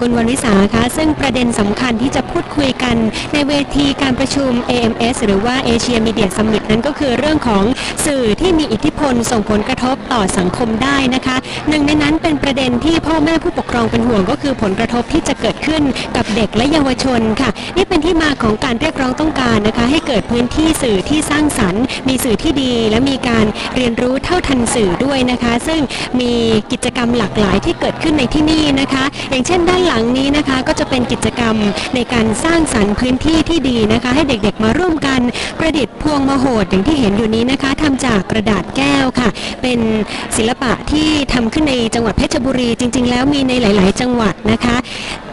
คุณวรรณิสาคะซึ่งประเด็นสำคัญที่จะพูดคุยกันในเวทีการประชุม AMS หรือว่า Asia Media Summit นั้นก็คือเรื่องของสื่อที่มีอิทธิพลส่งผลกระทบต่อสังคมได้นะคะ หนึ่งในนั้นเป็นประเด็นที่พ่อแม่ผู้ปกครองเป็นห่วงก็คือผลกระทบที่จะเกิดขึ้นกับเด็กและเยาวชนค่ะ นี่เป็นที่มาของการเรียกร้องต้องการนะคะ ให้เกิดพื้นที่สื่อที่สร้างสรรค์ มีสื่อที่ดี และมีการเรียนรู้เท่าทันสื่อด้วยนะคะ ซึ่งมีกิจกรรมหลากหลายที่เกิดขึ้นในที่นี่นะคะ อย่างเช่นด้านหลังนี้นะคะ ก็จะเป็นกิจกรรมในการสร้างสรรค์พื้นที่ที่ดีนะคะ ให้เด็กๆมาร่วมกันประดิษฐ์พวงมโหดอย่างที่เห็นอยู่นี้นะคะทำจากกระดาษแก้วค่ะ เป็นศิลปะที่ทำขึ้นในจังหวัดเพชรบุรี จริง ๆ แล้วมีในหลาย ๆ จังหวัดนะคะ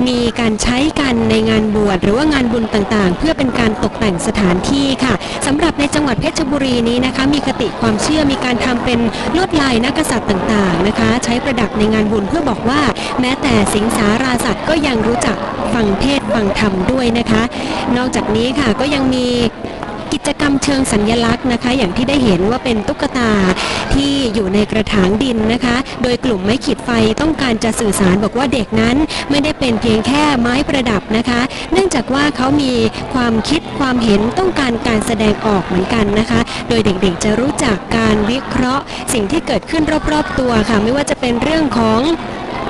มีการใช้กันในงานบวชหรือว่างานบุญต่างๆ เพื่อเป็นการตกแต่งสถานที่ค่ะสำหรับในจังหวัดเพชรบุรีนี้นะคะ มีคติความเชื่อมีการทำเป็นลวดลายนักกษัตริย์ต่างๆนะคะ ใช้ประดับในงานบุญเพื่อบอกว่า แม้แต่สิงสาราสัตว์ก็ยังรู้จักฟังเทศฟังธรรมด้วยนะคะ นอกจากนี้ค่ะก็ยังมีกิจกรรมเชิงสัญญลักษณ์นะคะ อย่างที่ได้เห็นว่าเป็นตุ๊กตาที่อยู่ในกระถางดินนะคะ โดยกลุ่มไม้ขีดไฟต้องการจะสื่อสารบอกว่าเด็กนั้นไม่ได้เป็นเพียงแค่ไม้ประดับนะคะ เนื่องจากว่าเขามีความคิดความเห็นต้องการการแสดงออกเหมือนกันนะคะ โดยเด็กๆจะรู้จักการวิเคราะห์ สิ่งที่เกิดขึ้นรอบๆตัวค่ะ ไม่ว่าจะเป็นเรื่องของ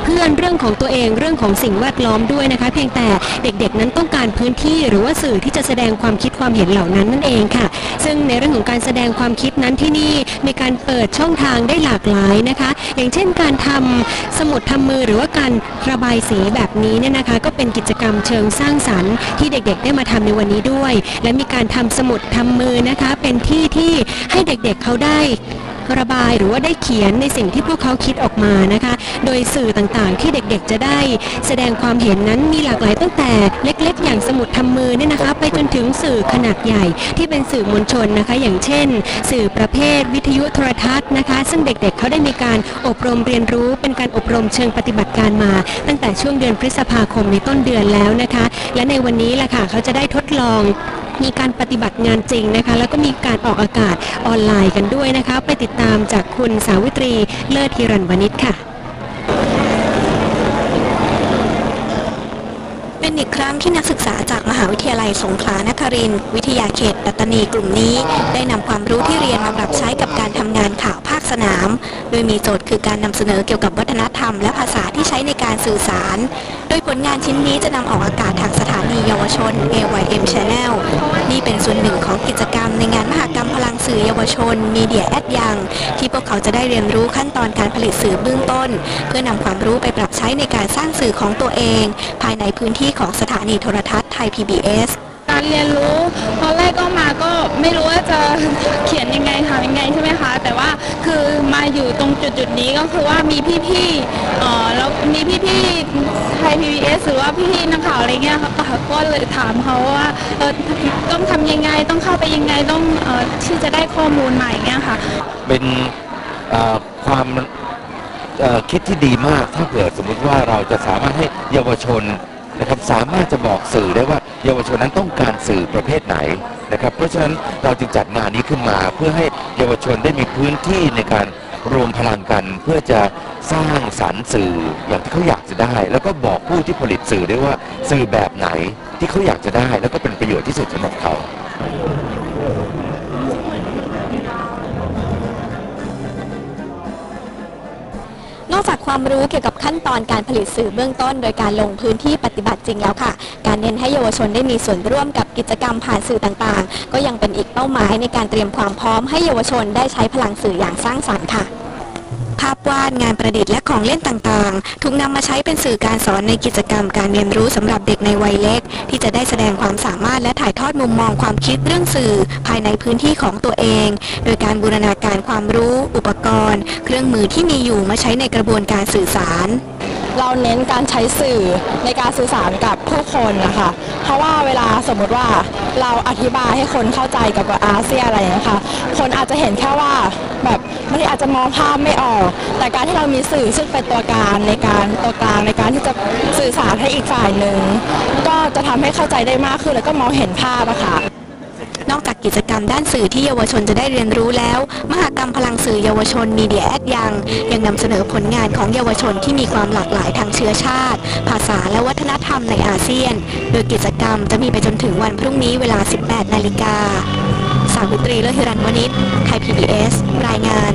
เพื่อนเรื่องของตัวเองเรื่องของสิ่งแวดล้อมด้วยนะคะ เพียงแต่เด็กๆ นั้นต้องการพื้นที่หรือว่าสื่อที่จะแสดงความคิดความเห็นเหล่านั้นนั่นเองค่ะ ซึ่งในเรื่องของการแสดงความคิดนั้นที่นี่มีการเปิดช่องทางได้หลากหลายนะคะ อย่างเช่นการทำสมุดทำมือหรือว่าการระบายสีแบบนี้เนี่ยนะคะ ก็เป็นกิจกรรมเชิงสร้างสรรค์ที่เด็กๆ ได้มาทำในวันนี้ด้วย และมีการทำสมุดทำมือนะคะ เป็นที่ที่ให้เด็กๆเขาได้ ระบายหรือว่าได้เขียนในสิ่งที่พวกเขาคิดออกมานะคะ โดยสื่อต่างๆ ที่เด็กๆจะได้ แสดงความเห็นนั้นมีหลากหลายตั้งแต่เล็ก ๆ อย่างสมุดทำมือเนี่ยนะคะ ไปจนถึงสื่อขนาดใหญ่ที่เป็นสื่อมวลชนนะคะ อย่างเช่น สื่อประเภท วิทยุโทรทัศน์นะคะ ซึ่งเด็กๆเขาได้มีการอบรมเรียนรู้เป็นการอบรมเชิงปฏิบัติการมา ตั้งแต่ช่วงเดือนพฤษภาคมในต้นเดือนแล้วนะคะ และในวันนี้ล่ะค่ะเขาจะได้ทดลอง มีการปฏิบัติงานจริงนะคะ แล้วก็มีการออกอากาศออนไลน์กันด้วยนะคะ ไปติดตามจากคุณสาวิตรีเลิศฮิรันวณิชค่ะ เป็น อีกครั้งที่นักศึกษาจากมหาวิทยาลัยสงขลานครินทร์วิทยาเขตปัตตานีกลุ่มนี้ ได้นำความรู้ที่เรียนมาปรับใช้กับการทำงานข่าวภาคสนาม โดยมีโจทย์คือการนำเสนอเกี่ยวกับวัฒนธรรมและภาษาที่ใช้ในการสื่อสาร โดยผลงานชิ้นนี้จะนำออกอากาศทางสถานีเยาวชน AYM Channel นี่เป็นส่วนหนึ่งของกิจกรรมในงานมหกรรมพลังสื่อเยาวชน Media แอดยังที่พวกเขาจะได้เรียนรู้ขั้นตอนการผลิตสื่อเบื้องต้น เพื่อนำความรู้ไปปรับใช้ในการสร้างสื่อของตัวเอง ภายในพื้นที่ของสถานีโทรทัศน์ไทย PBS การเรียนรู้ตอนแรกก็มาก็ไม่รู้ว่าจะเขียนยังไงทำยังไงใช่ไหมคะ แต่ว่าคือมาอยู่ตรงจุดจุดๆนี้ก็คือว่ามีพี่ๆเอ่อแล้วมีพี่ๆไทย PBS หรือว่าพี่ๆนักข่าวอะไรเงี้ยค่ะก็เลยถามเขาว่าเออต้องทำยังไงต้องเข้าไปยังไงต้องเอ่อที่จะได้ข้อมูลใหม่เงี้ยค่ะ เป็นเอ่อความเอ่อคิดที่ดีมากถ้าเผื่อสมมุติว่าเราจะสามารถให้เยาวชน นะครับสามารถจะบอกสื่อได้ว่าเยาวชนนั้นต้องการสื่อประเภทไหนนะครับ เพราะฉะนั้นเราจึงจัดงานนี้ขึ้นมาเพื่อให้เยาวชนได้มีพื้นที่ในการรวมพลังกันเพื่อจะสร้างสรรค์สื่ออย่างที่เขาอยากจะได้ แล้วก็บอกผู้ที่ผลิตสื่อได้ว่าสื่อแบบไหนที่เขาอยากจะได้ แล้วก็เป็นประโยชน์ที่สุดสำหรับเขา นอกจากความรู้เกี่ยวกับขั้นตอนการผลิตสื่อเบื้องต้น โดยการลงพื้นที่ปฏิบัติจริงแล้วค่ะ การเน้นให้เยาวชนได้มีส่วนร่วมกับกิจกรรมผ่านสื่อต่างๆ ก็ยังเป็นอีกเป้าหมายในการเตรียมความพร้อมให้เยาวชนได้ใช้พลังสื่ออย่างสร้างสรรค์ค่ะ ภาพวาดงานประดิษฐ์และของเล่นต่างๆ ถูกนำมาใช้เป็นสื่อการสอนในกิจกรรมการเรียนรู้สำหรับเด็กในวัยเล็ก ที่จะได้แสดงความสามารถและถ่ายทอดมุมมองความคิดเรื่องสื่อ ภายในพื้นที่ของตัวเอง โดยการบูรณาการความรู้ อุปกรณ์ เครื่องมือที่มีอยู่มาใช้ในกระบวนการสื่อสาร เราเน้นการใช้สื่อในการสื่อสารกับผู้คนนะคะ เพราะว่าเวลาสมมติว่าเราอธิบายให้คนเข้าใจกับอาเซียอะไรอย่างนี้ค่ะคนอาจจะเห็นแค่ว่าแบบบางทีอาจจะมองภาพไม่ออก แต่การที่เรามีสื่อซึ่งเป็นตัวกลางในการตัวกลางในการที่จะสื่อสารให้อีกฝ่ายหนึ่งก็จะทำให้เข้าใจได้มากขึ้นแล้วก็มองเห็นภาพอะค่ะ นอกจากกิจกรรมด้านสื่อที่เยาวชนจะได้เรียนรู้แล้ว มหกรรมพลังสื่อเยาวชนมีเดียแอดยัง ยังนำเสนอผลงานของเยาวชนที่มีความหลากหลายทางเชื้อชาติ ภาษาและวัฒนธรรมในอาเซียน โดยกิจกรรมจะมีไปจนถึงวันพรุ่งนี้เวลา 18 นาฬิกาสาวิตรีเลิศฮิรันวณิชไทย PBS รายงาน